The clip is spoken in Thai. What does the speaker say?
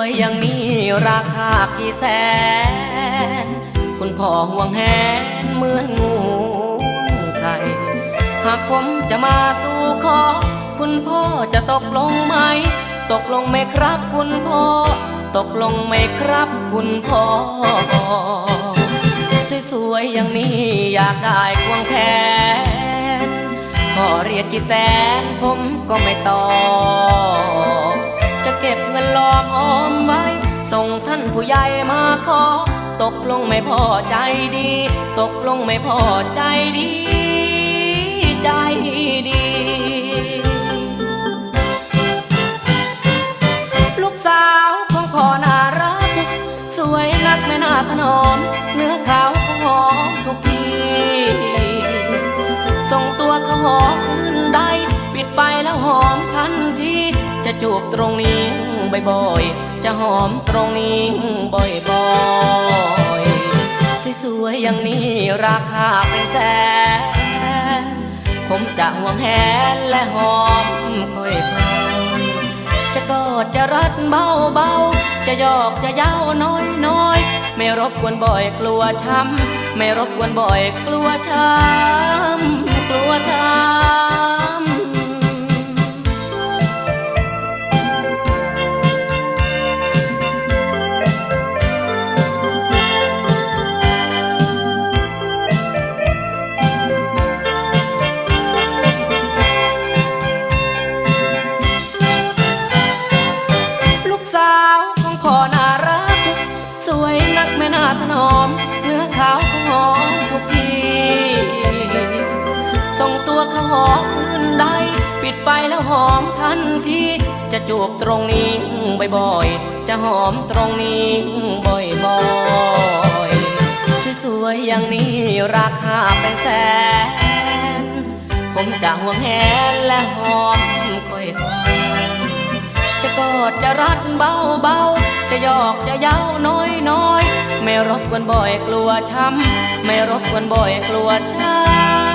วยอย่างนี้ราคากี่แสน คุณพ่อห่วงแหนเหมือนงูไข่หากผมจะมาสู่ขอ คุณพ่อจะตกลงไหม ตกลงไหมครับคุณพ่อ ตกลงไหมครับคุณพ่อสวยๆอย่างนี้อยากได้ควงแขนขอเรียกกี่แสนผมก็ไม่ตอจ ผู้ใหญ่มาขอ ตกลงไม่พอใจดี ตกลงไม่พอใจดี ใจดี ลูกสาวของพ่อน่ารัก สวยนักไม่น่าถนอม เนื้อขาวขหอมทุกทีส่งตัวเขาหอมพื้นใดปิดไปแล้วหอมทันที จะจูบตรงนี้บ่อยๆ จะหอมตรงนี้บ่อยๆสวยๆอย่างนี้ราคาเป็นแสน ผมจะห่วงแหนและหอมค่อยๆจะกอดจะรัดเบาเบาๆจะยอกจะเย้าน้อยน้อยๆ ไม่รบกวนบ่อยกลัวช้ำไม่รบกวนบ่อยกลัวช้ำกลัวช้ำ แม่น่าถนอม เนื้อขาวหอมทุกที ส่งตัวเขาหอมพื้นใดปิดไปแล้วหอมทันที จะจูบตรงนี้บ่อยๆ จะหอมตรงนี้บ่อยๆ สวยๆ อย่างนี้ราคาเป็นแสน ผมจะห่วงแหนและหอมค่อยๆจะกอดจะรัดเบาๆ จะหยอกจะเย้าน รบกวนบ่อยกลัวช้ำไม่รบกวนบ่อยกลัวช้ำ